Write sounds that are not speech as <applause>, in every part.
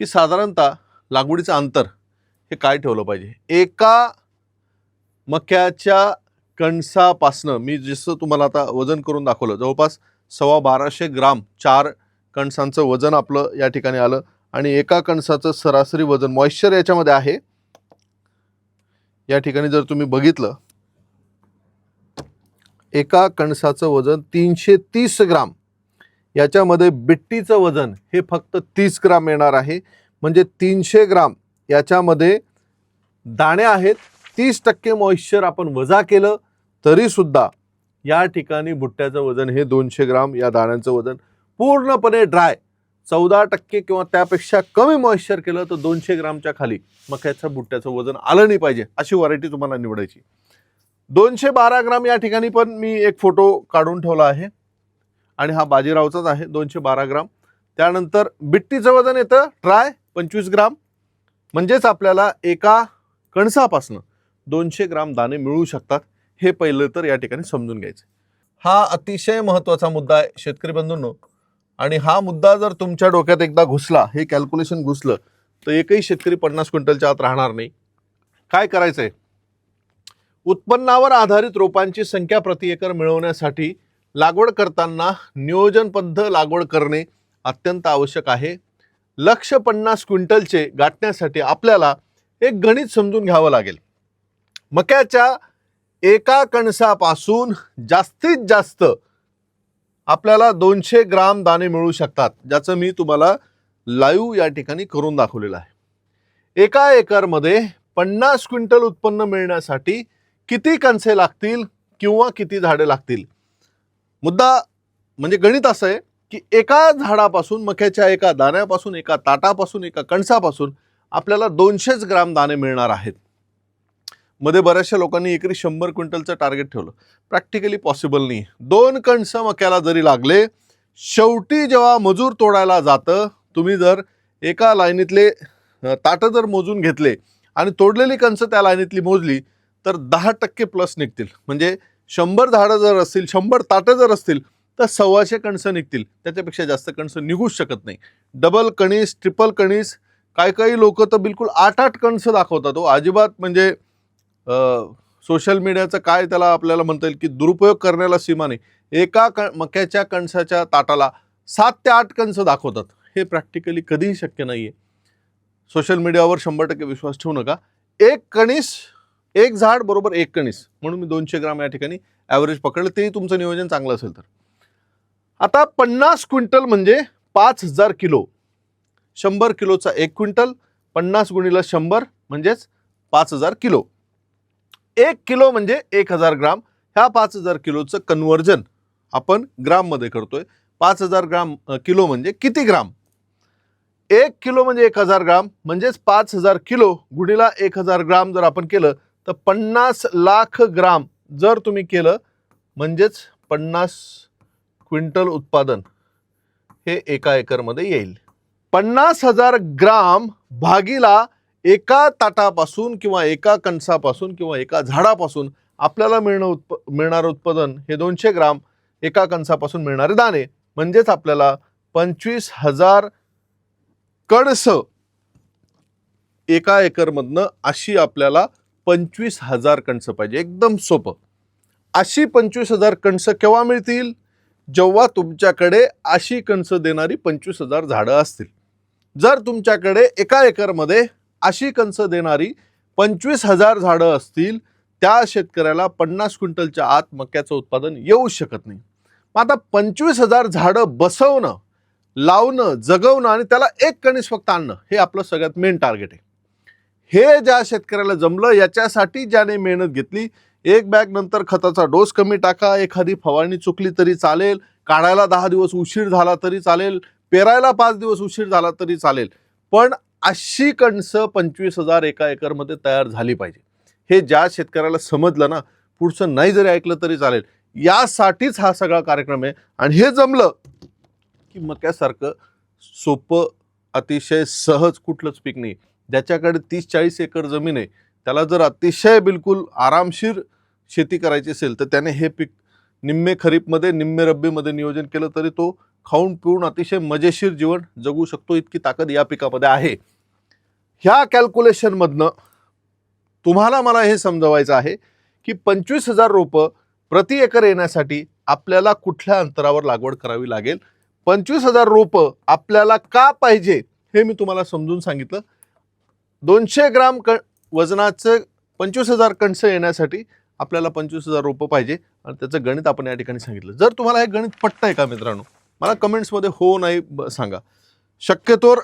की साधारणतः लागवडीचं अंतर हे काय ठेवलं पाहिजे? एका मक्याच्या कणसापासनं मी जसं तुम्हाला आता वजन करून दाखवलं जवळपास सव्वा बाराशे ग्राम चार कणसांचं वजन आपलं या ठिकाणी आलं आणि एका कणसाचं सरासरी वजन मॉइश्चर याच्यामध्ये आहे. या ठिकाणी जर तुम्ही बघितलं एका कणसाचं वजन तीनशे तीस ग्राम याच्यामध्ये बिट्टीचं वजन हे फक्त तीस ग्राम येणार आहे. म्हणजे तीनशे ग्राम याच्यामध्ये दाणे आहेत. तीस टक्के मॉइश्चर आपण वजा केलं तरीसुद्धा या ठिकाणी भुट्ट्याचं वजन हे दोनशे ग्राम या दाण्यांचं वजन पूर्णपणे ड्राय चौदा टक्के किंवा त्यापेक्षा कमी मॉइश्चर केलं तर दोनशे ग्रामच्या खाली मक्याच्या भुट्ट्याचं वजन आलं नाही पाहिजे अशी व्हरायटी तुम्हाला निवडायची. दोनशे बारा ग्राम या ठिकाणी पण मी एक फोटो काढून ठेवला आहे. आणि हा बाजीरावचाच आहे दोनशे बारा ग्राम. त्यानंतर बिट्टीचं वजन येतं ट्राय पंचवीस ग्राम. म्हणजेच आपल्याला एका कणसापासनं दोनशे ग्राम दाणे मिळू शकतात. हे पहिलं तर या ठिकाणी समजून घ्यायचं. हा अतिशय महत्त्वाचा मुद्दा आहे शेतकरी बंधूंनो. आणि हा मुद्दा जर तुमच्या डोक्यात एकदा घुसला हे कॅल्क्युलेशन घुसलं तर एकही शेतकरी पन्नास क्विंटलच्या आत राहणार नाही. काय करायचं आहे उत्पन्नावर आधारित रोपांची संख्या प्रति एकर मिळवण्यासाठी लागवड करताना नियोजनबद्ध लागवड करणे अत्यंत आवश्यक आहे. लक्ष पन्नास क्विंटलचे गाठण्यासाठी आपल्याला एक गणित समजून घ्यावं लागेल. मक्याच्या एका कणसापासून जास्तीत जास्त आपल्याला दोनशे ग्राम दाणे मिळू शकतात ज्याचं मी तुम्हाला लाईव्ह या ठिकाणी करून दाखवलेलं आहे. एका एकरमध्ये पन्नास क्विंटल उत्पन्न मिळण्यासाठी किती कणसे लागतील किंवा किती झाडे लागतील? मुद्दा म्हणजे गणित असं आहे की एका झाडापासून मक्याच्या एका दाण्यापासून एका ताटापासून एका कणसापासून आपल्याला दोनशेच ग्राम दाणे मिळणार आहेत. मध्ये बऱ्याचशा लोकांनी एकरी शंभर क्विंटलचं टार्गेट ठेवलं. प्रॅक्टिकली पॉसिबल नाही. दोन कणस मक्याला जरी लागले शेवटी जेव्हा मजूर तोडायला जातं तुम्ही जर एका लाईनीतले ताटं जर मोजून घेतले आणि तोडलेली कणसं त्या लाईनीतली मोजली तर दहा टक्के प्लस निघतील. म्हणजे शंभर झाडं जर असतील शंभर ताटं जर असतील तर सव्वाशे कणसं निघतील. त्याच्यापेक्षा जास्त कणसं निघूच शकत नाही. डबल कणीस ट्रिपल कणीस काही काही लोक तर बिलकुल आठ आठ कणसं दाखवतात हो. अजिबात म्हणजे सोशल मीडियाचं काय त्याला आपल्याला म्हणता येईल की दुरुपयोग करण्याला सीमा नाही. एका क मक्याच्या कणसाच्या ताटाला सात ते आठ कणसं दाखवतात. हे प्रॅक्टिकली कधीही शक्य नाही आहे सोशल मीडियावर शंभर टक्के विश्वास ठेवू नका. एक कणीस एक झाड बरोबर एक कणीस म्हणून मी दोनशे ग्राम या ठिकाणी ॲव्हरेज पकडलं. तेही तुमचं नियोजन चांगलं असेल तर. आता पन्नास क्विंटल म्हणजे पाच हजार किलो. शंभर किलोचा एक क्विंटल पन्नास गुणीला शंभर म्हणजेच पाच हजार किलो. एक किलो म्हणजे एक हजार ग्राम. ह्या पाच हजार किलोचं कन्वर्जन आपण ग्राममध्ये करतोय. पाच हजार ग्राम किलो म्हणजे किती ग्राम? एक किलो म्हणजे एक हजार ग्राम म्हणजेच पाच हजार किलो गुणीला एक हजार ग्राम जर आपण केलं तर पन्नास लाख ग्राम जर तुम्ही केलं म्हणजेच पन्नास क्विंटल उत्पादन हे एका एकरमध्ये येईल. पन्नास हजार ग्राम भागीला एका ताटापासून किंवा एका कणसापासून किंवा एका झाडापासून आपल्याला मिळणं उत्प मिळणारं उत्पादन हे दोनशे ग्राम एका कणसापासून मिळणारे दाणे. म्हणजेच आपल्याला पंचवीस हजार कणस एका एकरमधनं अशी आपल्याला पंचवीस हजार कणसं पाहिजे. एकदम सोपं. अशी पंचवीस हजार कणसं केव्हा मिळतील? जेव्हा तुमच्याकडे अशी कणसं देणारी पंचवीस हजार झाडं असतील. जर तुमच्याकडे एका एकरमध्ये अशी कणसं देणारी पंचवीस हजार झाडं असतील त्या शेतकऱ्याला पन्नास क्विंटलच्या आत मक्याचं उत्पादन येऊ शकत नाही. मग आता पंचवीस हजार झाडं बसवणं लावणं जगवणं आणि त्याला एक कणीस फक्त आणणं हे आपलं सगळ्यात मेन टार्गेट आहे. हे ज्या शेतकऱ्याला जमलं याच्यासाठी ज्याने मेहनत घेतली एक बॅग नंतर खताचा डोस कमी टाका एखादी फवारणी चुकली तरी चालेल काढायला दहा दिवस उशीर झाला तरी चालेल पेरायला पाच दिवस उशीर झाला तरी चालेल पण अशी कणसं पंचवीस हजार एका एकरमध्ये तयार झाली पाहिजे. हे ज्या शेतकऱ्याला समजलं ना पुढचं नाही जरी ऐकलं तरी चालेल. यासाठीच हा सगळा कार्यक्रम आहे आणि हे जमलं की मक्यासारखं सोपं अतिशय सहज कुठलंच पीक नाही. ज्याच्याकडे तीस चाळीस एकर जमीन आहे त्याला जर अतिशय बिलकुल आरामशीर शेती करायची असेल तर त्याने हे पीक निम्मे खरीपमध्ये निम्मे रब्बीमध्ये नियोजन केलं तरी तो खाऊन पिऊन अतिशय मजेशीर जीवन जगू शकतो इतकी ताकद या पिकामध्ये आहे. ह्या कॅल्क्युलेशनमधनं तुम्हाला मला हे समजवायचं आहे की पंचवीस हजार रोपं प्रति एकर येण्यासाठी आपल्याला कुठल्या अंतरावर लागवड करावी लागेल? पंचवीस हजार रोपं आपल्याला का पाहिजे हे मी तुम्हाला समजून सांगितलं. दोनशे ग्राम क वजनाचं पंचवीस हजार कणसं येण्यासाठी आपल्याला पंचवीस हजार रोपं पाहिजे. आणि त्याचं गणित आपण या ठिकाणी सांगितलं. जर तुम्हाला हे गणित पटतं आहे का मित्रांनो? मला कमेंट्समध्ये हो नाही ब- सांगा. शक्यतोर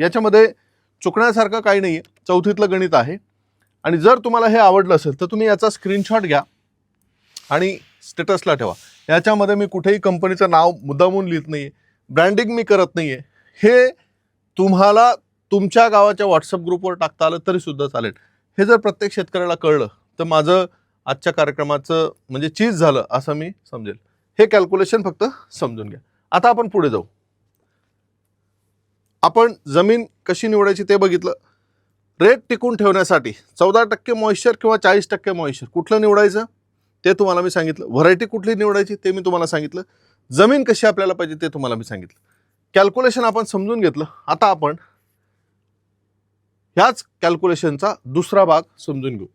याच्यामध्ये चुकण्यासारखं काही नाही आहे चौथीतलं गणित आहे. आणि जर तुम्हाला हे आवडलं असेल तर तुम्ही याचा स्क्रीनशॉट घ्या आणि स्टेटसला ठेवा. याच्यामध्ये मी कुठेही कंपनीचं नाव मुद्दामून लिहित नाही आहे ब्रँडिंग मी करत नाही आहे हे तुम्हाला तुमच्या गावाच्या व्हॉट्सअप ग्रुपवर टाकता आलं तरी सुद्धा चालेल. हे जर प्रत्येक शेतकऱ्याला कळलं तर माझं आजच्या कार्यक्रमाचं म्हणजे चीज झालं असं मी समजेल. हे कॅल्क्युलेशन फक्त समजून घ्या. आता आपण पुढे जाऊ. आपण जमीन कशी निवडायची ते बघितलं. रेट टिकून ठेवण्यासाठी चौदा टक्के मॉइश्चर किंवा चाळीस टक्के मॉइश्चर कुठलं निवडायचं? ते तुम्हाला मी सांगितलं. व्हरायटी कुठली निवडायची ते मी तुम्हाला सांगितलं. जमीन कशी आपल्याला पाहिजे ते तुम्हाला मी सांगितलं. कॅल्क्युलेशन आपण समजून घेतलं. आता आपण ह्याच कॅल्क्युलेशनचा दुसरा भाग समजून घेऊ.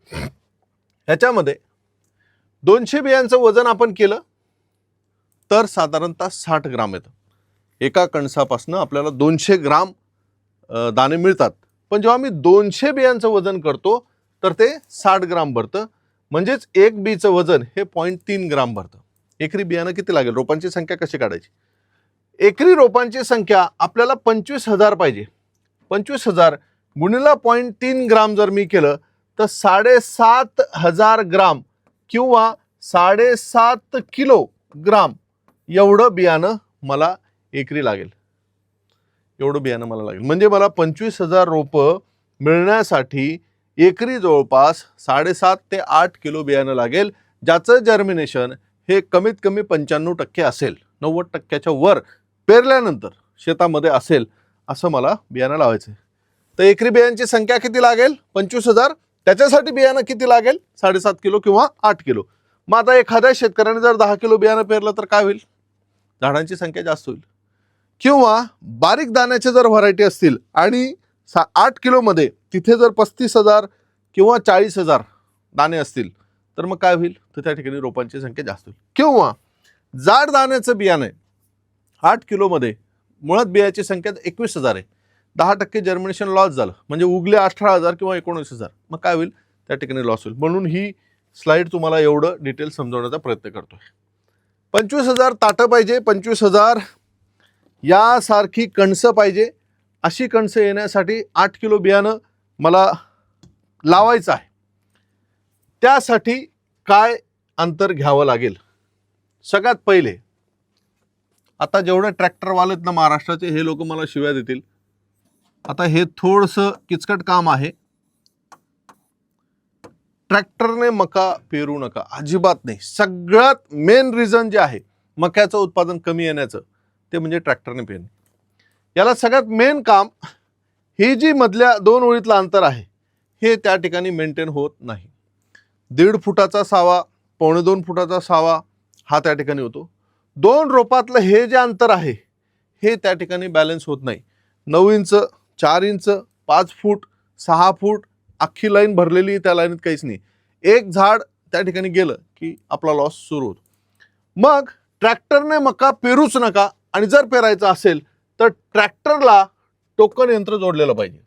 ह्याच्यामध्ये दोनशे बियांचं वजन आपण केलं तर साधारणतः साठ ग्राम येतं. एका कणसापासून आपल्याला दोनशे ग्राम दाणे मिळतात. पण जेव्हा मी दोनशे बियांचं वजन करतो तर ते साठ ग्राम भरतं. म्हणजेच एक बीचं वजन हे पॉईंट तीन ग्राम भरतं. एकरी बियाणं किती लागेल? रोपांची संख्या कशी काढायची? एकरी रोपांची संख्या आपल्याला पंचवीस हजार पाहिजे. पंचवीस हजार गुणिला पॉईंट तीन ग्राम जर मी केलं तर साडेसात हजार ग्राम किंवा साडेसात किलो ग्राम एवढं बियाणं मला एकरी लागेल. एवढं बियाणं मला लागेल. म्हणजे मला पंचवीस हजार रोपं मिळण्यासाठी एकरी जवळपास साडेसात ते आठ किलो बियाणं लागेल ज्याचं जर्मिनेशन हे कमीत कमी पंच्याण्णव टक्के असेल. नव्वद टक्क्याच्या वर पेरल्यानंतर शेतामध्ये असेल असं मला बियाणं लावायचं आहे तर एकरी बियांची संख्या किती लागेल? पंचवीस हजार. त्याच्यासाठी बियाणं किती लागेल? साडेसात किलो किंवा आठ किलो. मग आता एखाद्या शेतकऱ्याने जर दहा किलो बियाणं पेरलं तर काय होईल? झाडांची संख्या जास्त होईल. किंवा बारीक दाण्याचे जर व्हरायटी असतील आणि सा आठ किलोमध्ये तिथे जर पस्तीस हजार किंवा चाळीस हजार दाणे असतील तर मग काय होईल? तर त्या ठिकाणी रोपांची संख्या जास्त होईल. किंवा जाड दाण्याचं बियाणं आहे आठ किलोमध्ये मुळात बियाची संख्या एकवीस हजार आहे. दहा टक्के जर्मिनेशन लॉस झालं. म्हणजे उगले अठरा हजार किंवा एकोणीस हजार. मग काय होईल? त्या ठिकाणी लॉस होईल. म्हणून ही स्लाईड तुम्हाला एवढं डिटेल समजवण्याचा प्रयत्न करतोय. पंचवीस हजार ताटं पाहिजे. पंचवीस हजार यासारखी कणसं पाहिजे. अशी कणसं येण्यासाठी आठ किलो बियाणं मला लावायचं आहे. त्यासाठी काय अंतर घ्यावं लागेल? सगळ्यात पहिले आता जेवढे ट्रॅक्टरवालेत ना महाराष्ट्राचे हे लोक मला शिव्या देतील. आता हे थोडंसं किचकट काम आहे. ट्रॅक्टरने मका पेरू नका अजिबात नाही. सगळ्यात मेन रिझन जे आहे मक्याचं उत्पादन कमी येण्याचं ते म्हणजे ट्रॅक्टरने पेरणे. याला सगळ्यात मेन काम ही जी मधल्या दोन ओळीतलं अंतर आहे हे त्या ठिकाणी मेंटेन होत नाही. दीड फुटाचा सावा पावणे दोन फुटाचा सावा हा त्या ठिकाणी होतो. दोन रोपातलं हे जे अंतर आहे हे त्या ठिकाणी बॅलन्स होत नाही. नऊ इंच चार इंच पाच फूट सहा फूट अख्खी लाईन भरलेली त्या लाईनीत काहीच नाही. एक झाड त्या ठिकाणी गेलं की आपला लॉस सुरू होतो. मग ट्रॅक्टरने मका पेरूच नका आणि जर पेरायचं असेल तर ट्रॅक्टरला टोकन यंत्र जोडलेलं पाहिजे.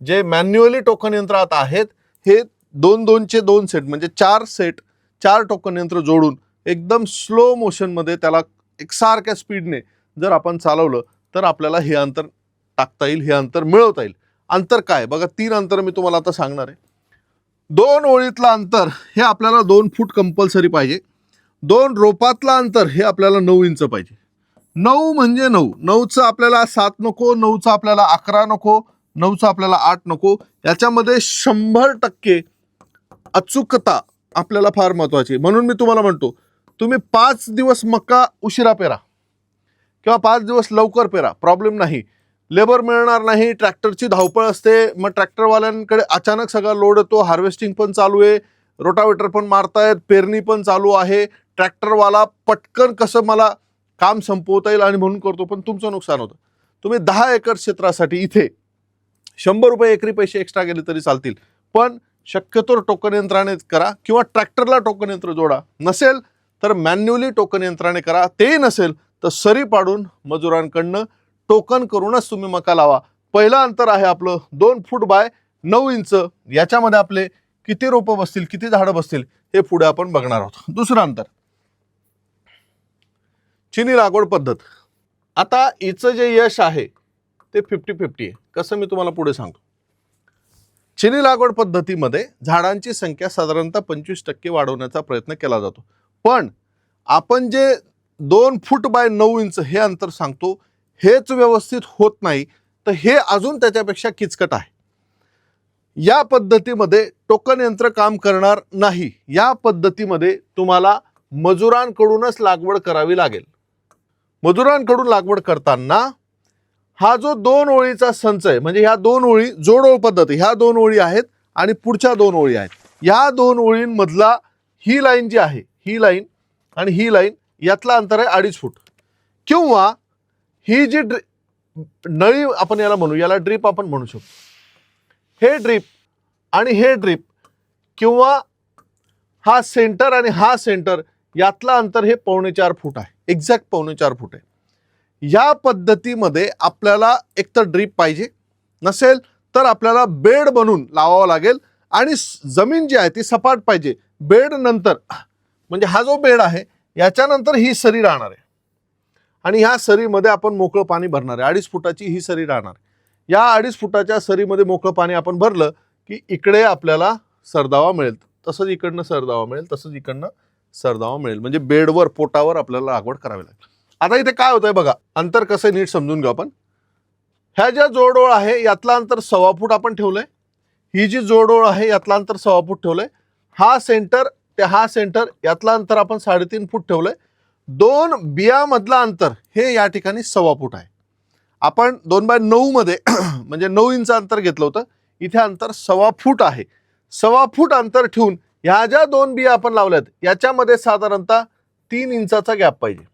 जे मॅन्युअली टोकन यंत्र आता आहेत हे दोन दोनचे दोन सेट म्हणजे चार सेट चार टोकन यंत्र जोडून एकदम स्लो मोशनमध्ये त्याला एकसारख्या स्पीडने जर आपण चालवलं तर आपल्याला हे अंतर टाकता येईल हे अंतर मिळवता येईल. अंतर काय? बघा तीन अंतर मी तुम्हाला आता सांगणार आहे. दोन ओळीतलं अंतर हे आपल्याला दोन फूट कंपल्सरी पाहिजे. दोन रोपातलं अंतर हे आपल्याला नऊ इंच पाहिजे. नऊ म्हणजे नऊ. नऊचं आपल्याला सात नको नऊचं आपल्याला अकरा नको नऊचं आपल्याला आठ नको. याच्यामध्ये शंभर टक्के अचूकता आपल्याला फार महत्वाची म्हणून मी तुम्हाला म्हणतो तुम्ही पाच दिवस मका उशिरा पेरा. किंवा पाच दिवस लवकर पेरा प्रॉब्लेम नाही. लेबर मिळणार नाही ट्रॅक्टरची धावपळ असते मग ट्रॅक्टरवाल्यांकडे अचानक सगळा लोड येतो हार्वेस्टिंग पण चालू आहे रोटावेटर पण मारतायत पेरणी पण चालू आहे ट्रॅक्टरवाला पटकन कसं मला काम संपवता येईल आणि म्हणून करतो पण तुमचं नुकसान होतं. तुम्ही दहा एकर क्षेत्रासाठी इथे शंभर रुपये एकरी पैसे एक्स्ट्रा गेले तरी चालतील. पण शक्यतो टोकन यंत्राने करा किंवा ट्रॅक्टरला टोकन यंत्र जोडा. नसेल तर मॅन्युअली टोकन यंत्राने करा. तेही नसेल तर सरी पाडून मजुरांकडनं टोकन करूनच तुम्ही मका लावा. पहिलं अंतर आहे आपलं दोन फूट बाय नऊ इंच. याच्यामध्ये आपले किती रोपं बसतील किती झाडं बसतील हे पुढे आपण बघणार आहोत. दुसरं अंतर. चिनी लागवड पद्धत. आता हिचं जे यश आहे ते फिफ्टी फिफ्टी आहे. कसं मी तुम्हाला पुढे सांगतो चिनी लागवड पद्धतीमध्ये झाडांची संख्या साधारणतः पंचवीस टक्के वाढवण्याचा प्रयत्न केला जातो. पण आपण जे दोन फूट बाय नऊ इंच हे अंतर सांगतो हेच व्यवस्थित होत नाही तर हे अजून त्याच्यापेक्षा किचकट आहे. या पद्धतीमध्ये टोकन यंत्र काम करणार नाही. या पद्धतीमध्ये तुम्हाला मजुरांकडूनच लागवड करावी लागेल. मजुरांकडून लागवड करताना हा जो दोन ओळीचा संच आहे म्हणजे ह्या दोन ओळी जोडोळ पद्धत ह्या दोन ओळी आहेत आणि पुढच्या दोन ओळी आहेत. ह्या दोन ओळींमधला ही लाईन जी आहे ही लाईन आणि ही लाईन यातला अंतर आहे अडीच फूट. किंवा ही जी ड्रि नळी आपण याला म्हणू याला ड्रीप आपण म्हणू शकतो. हे ड्रीप आणि हे ड्रीप किंवा हा सेंटर आणि हा सेंटर यातला अंतर हे पावणे चार फूट आहे. एक्झॅक्ट पावणे चार फूट आहे. या पद्धतीमध्ये आपल्याला एकतर ड्रीप पाहिजे नसेल तर आपल्याला बेड बनवून लावावं लागेल आणि जमीन जी आहे ती सपाट पाहिजे. बेड नंतर म्हणजे हा जो बेड आहे याच्यानंतर ही सरी राहणार आहे. आणि ह्या सरीमध्ये आपण मोकळं पाणी भरणार आहे. अडीच फुटाची ही सरी राहणार आहे. या अडीच फुटाच्या सरीमध्ये मोकळं पाणी आपण भरलं की इकडे आपल्याला सरदावा मिळेल. तसंच इकडनं सरदावा मिळेल तसंच इकडनं सरदावा मिळेल. म्हणजे बेडवर पोटावर आपल्याला लागवड करावी लागेल. आता इथे काय होतंय बघा अंतर कसं आहे नीट समजून घेऊ आपण. ह्या ज्या जोडोळ आहे यातला अंतर सव्वा फूट आपण ठेवलंय. ही जी जोडोळ आहे यातला अंतर सव्वा फूट ठेवलंय. हा सेंटर ते हा सेंटर यातला अंतर आपण साडेतीन फूट ठेवलंय. दोन बियामधला अंतर हे या ठिकाणी सव्वा फूट आहे. आपण दोन बाय नऊ मध्ये <clears throat> म्हणजे नऊ इंच अंतर घेतलं होतं इथे अंतर सव्वा फूट आहे. सव्वा फूट अंतर ठेवून ह्या ज्या दोन बिया आपण लावल्यात याच्यामध्ये साधारणतः तीन इंचाचा गॅप पाहिजे.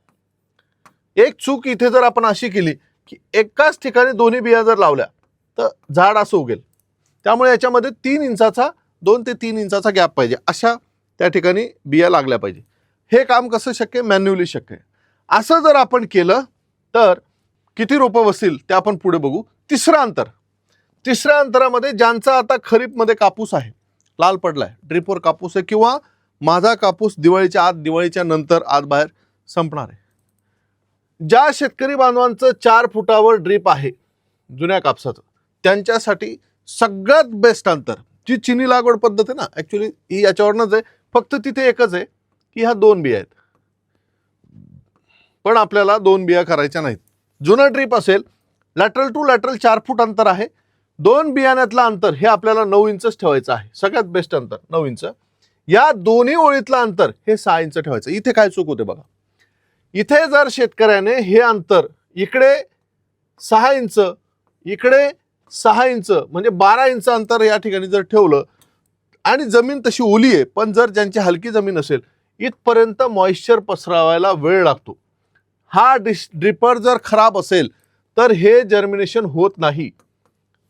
एक चूक इथे जर आपण अशी केली की एकाच ठिकाणी दोन्ही बिया जर लावल्या तर झाड असं उगेल. त्यामुळे याच्यामध्ये तीन इंचाचा दोन ते तीन इंचाचा गॅप पाहिजे. अशा त्या ठिकाणी बिया लागल्या पाहिजे. हे काम कसं शक्य आहे? मॅन्युअली शक्य आहे. असं जर आपण केलं तर किती रोपं बसतील ते आपण पुढे बघू. तिसरं अंतर. तिसऱ्या अंतरामध्ये ज्यांचा आता खरीपमध्ये कापूस आहे लाल पडला आहे ड्रिपवर कापूस आहे किंवा माझा कापूस दिवाळीच्या आत दिवाळीच्या नंतर आत बाहेर संपणार आहे. ज्या शेतकरी बांधवांचं चार फुटावर ड्रीप आहे जुन्या कापसाचं त्यांच्यासाठी सगळ्यात बेस्ट अंतर जी चिनी लागवड पद्धत आहे ना ॲक्च्युली ही याच्यावरनंच आहे. फक्त तिथे एकच आहे की ह्या दोन बिया आहेत. पण आपल्याला दोन बिया करायच्या नाहीत. जुनं ड्रीप असेल लॅटरल टू लॅटरल चार फूट अंतर आहे. दोन बियाण्यातलं अंतर हे आपल्याला नऊ इंचच ठेवायचं आहे. सगळ्यात बेस्ट अंतर नऊ इंच. या दोन्ही ओळीतलं अंतर हे सहा इंच ठेवायचं. इथे काय चूक होते बघा. इथे जर शेतकऱ्याने हे अंतर इकडे सहा इंच इकडे सहा इंच म्हणजे बारा इंच अंतर या ठिकाणी जर ठेवलं आणि जमीन तशी ओली आहे पण जर ज्यांची हलकी जमीन असेल इथपर्यंत मॉइश्चर पसरावायला वेळ लागतो. हा डिश ड्रिपर जर खराब असेल तर हे जर्मिनेशन होत नाही.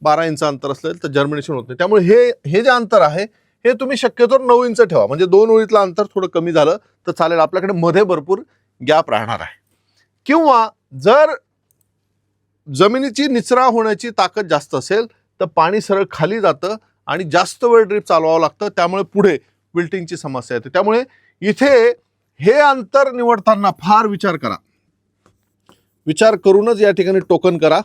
बारा इंच अंतर असेल तर जर्मिनेशन होत नाही. त्यामुळे हे हे जे अंतर आहे हे तुम्ही शक्यतो नऊ इंच ठेवा. म्हणजे दोन ओळीतलं अंतर थोडं कमी झालं तर चालेल. आपल्याकडे मध्ये भरपूर गॅप राहणार आहे. किंवा जर जमिनीची निचरा होण्याची ताकद जास्त असेल तर पाणी सरळ खाली जातं आणि जास्त वेळ ड्रीप चालवावं लागतं. त्यामुळे पुढे विल्टिंगची समस्या येते. त्यामुळे इथे हे अंतर निवडताना फार विचार करा. विचार करूनच या ठिकाणी टोकन करा.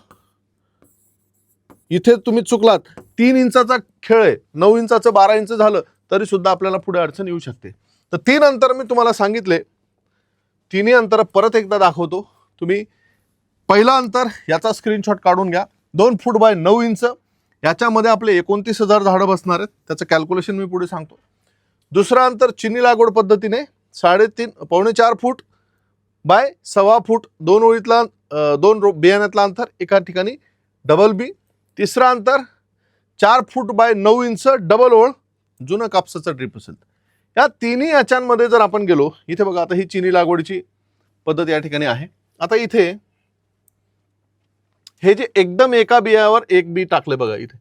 इथे तुम्ही चुकलात. तीन इंचाचा खेळ आहे. नऊ इंचाचं बारा इंच झालं तरी सुद्धा आपल्याला पुढे अडचण येऊ शकते. तर तीन अंतर मी तुम्हाला सांगितले. तिन्ही अंतर परत एकदा दाखवतो. तुम्ही पहिलं अंतर याचा स्क्रीनशॉट काढून घ्या. दोन फूट बाय नऊ इंच याच्यामध्ये आपले एकोणतीस हजार झाडं बसणार आहेत. त्याचं कॅल्क्युलेशन मी पुढे सांगतो. दुसरं अंतर चिनी लागवड पद्धतीने साडेतीन पावणे चार फूट बाय सव्वा फूट दोन ओळीतला दोन रो बियाण्यातला अंतर एका ठिकाणी डबल बी तिसरं अंतर चार फूट बाय नऊ इंच डबल ओळ जुनं कापसाचं ड्रीप असेल. या तिन्ही याच्यांमध्ये जर आपण गेलो इथे बघा आता ही चिनी लागवडीची पद्धत या ठिकाणी आहे. आता इथे हे जे एकदम एका बियावर एक बी टाकले बघा इथे.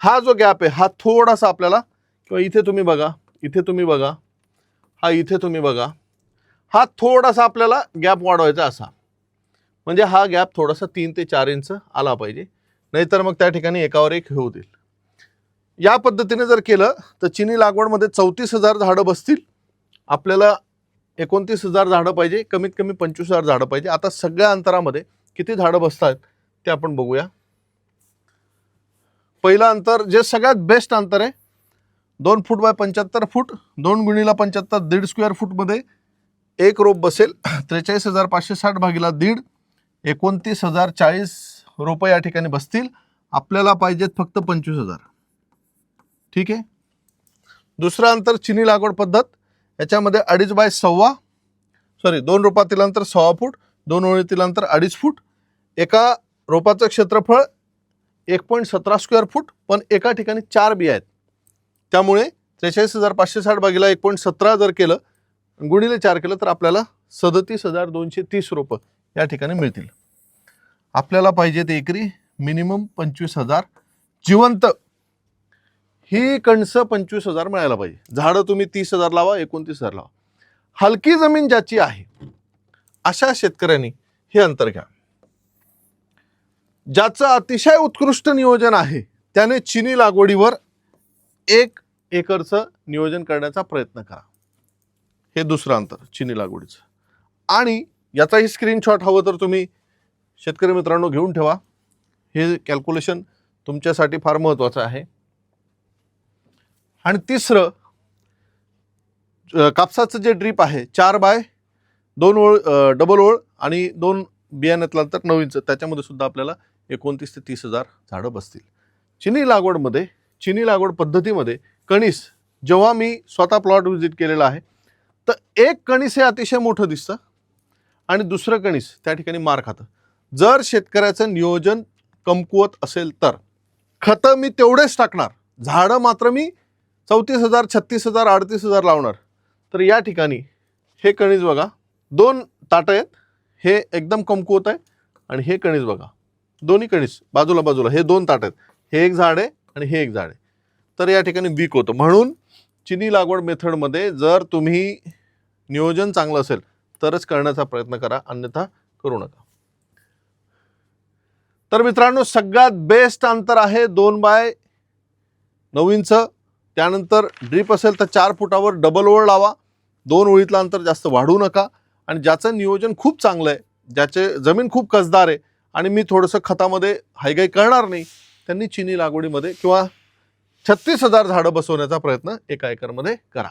हा जो गॅप आहे हा थोडासा आपल्याला किंवा इथे तुम्ही बघा इथे तुम्ही बघा हा इथे तुम्ही बघा हा थोडासा आपल्याला गॅप वाढवायचा असा. म्हणजे हा गॅप थोडासा तीन ते चार इंच आला पाहिजे नाहीतर मग त्या ठिकाणी एकावर एक होऊ देईल या पद्धतीने जर केलं तर चिनी लागवडमध्ये चौतीस हजार झाडं बसतील. आपल्याला एकोणतीस हजार झाडं पाहिजे कमीत कमी पंचवीस हजार झाडं पाहिजे. आता सगळ्या अंतरामध्ये किती झाडं बसतात? ते आपण बघूया. पहिलं अंतर जे सगळ्यात बेस्ट अंतर आहे दोन फूट बाय पंच्याहत्तर फूट दोन गुणीला पंच्याहत्तर दीड स्क्वेअर फूटमध्ये एक रोप बसेल. त्रेचाळीस हजार पाचशे साठ भागीला दीड एकोणतीस हजार चाळीस रोपं या ठिकाणी बसतील. आपल्याला पाहिजेत फक्त पंचवीस हजार. ठीक आहे? दुसरं अंतर चिनी लागवड पद्धत. याच्यामध्ये अडीच बाय सव्वा सॉरी दोन रोपातील अंतर सव्वा फूट दोन ओळीतील अंतर अडीच फूट. एका रोपाचं क्षेत्रफळ एक पॉईंट सतरा स्क्वेअर फूट पण एका ठिकाणी चार बिया आहेत. त्यामुळे त्रेचाळीस हजार पाचशे साठ बागेला एक पॉईंट सतरा जर केलं गुणिले चार केलं तर आपल्याला सदतीस हजार दोनशे तीस रोपं या ठिकाणी मिळतील. आपल्याला पाहिजे ते एकरी मिनिमम पंचवीस हजार. जिवंत. ही कणसं पंचवीस हजार मिळायला पाहिजे. झाडं तुम्ही तीस हजार लावा एकोणतीस हजार लावा. हलकी जमीन ज्याची आहे अशा शेतकऱ्यांनी हे अंतर घ्या. ज्याचं अतिशय उत्कृष्ट नियोजन आहे त्याने चिनी लागवडीवर एक एकरचं नियोजन करण्याचा प्रयत्न करा. हे दुसरं अंतर चिनी लागवडीचं. आणि याचाही स्क्रीनशॉट हवं तर तुम्ही शेतकरी मित्रांनो घेऊन ठेवा. हे कॅल्क्युलेशन तुमच्यासाठी फार महत्त्वाचं आहे. आणि तिसरं कापसाचं जे ड्रीप आहे चार बाय दोन ओळ डबल ओळ आणि दोन बियाण्यातलं तर नऊ इंच. त्याच्यामध्ये सुद्धा आपल्याला एकोणतीस ते तीस हजार झाडं बसतील. चिनी लागवडमध्ये चिनी लागवड पद्धतीमध्ये कणीस जेव्हा मी स्वतः प्लॉट व्हिजिट केलेला आहे तर एक कणीस हे अतिशय मोठं दिसतं आणि दुसरं कणीस त्या ठिकाणी मार खातं. जर शेतकऱ्याचं नियोजन कमकुवत असेल तर खतं मी तेवढेच टाकणार. झाडं मात्र मी चौतीस हजार छत्तीस हजार अडतीस हजार लावणार. तर या ठिकाणी हे कणीस बघा दोन ताटं आहेत. हे एकदम कमकुवत आहे आणि हे कणीस बघा. दोन्ही कणीस बाजूला बाजूला. हे दोन ताट आहेत. हे एक झाड आहे आणि हे एक झाड आहे. तर या ठिकाणी वीक होतं. म्हणून चिनी लागवड मेथडमध्ये जर तुम्ही नियोजन चांगलं असेल तरच करण्याचा प्रयत्न करा. अन्यथा करू नका. तर मित्रांनो सगळ्यात बेस्ट अंतर आहे दोन बाय नऊ इंच. त्यानंतर ड्रीप असेल तर चार फुटावर डबल ओळ लावा. दोन ओळीतलं अंतर जास्त वाढू नका. आणि ज्याचं नियोजन खूप चांगलं आहे ज्याचे जमीन खूप कसदार आहे आणि मी थोडंसं खतामध्ये हायगाई करणार नाही त्यांनी चिनी लागवडीमध्ये किंवा छत्तीस हजार झाडं बसवण्याचा प्रयत्न एका एकरमध्ये करा.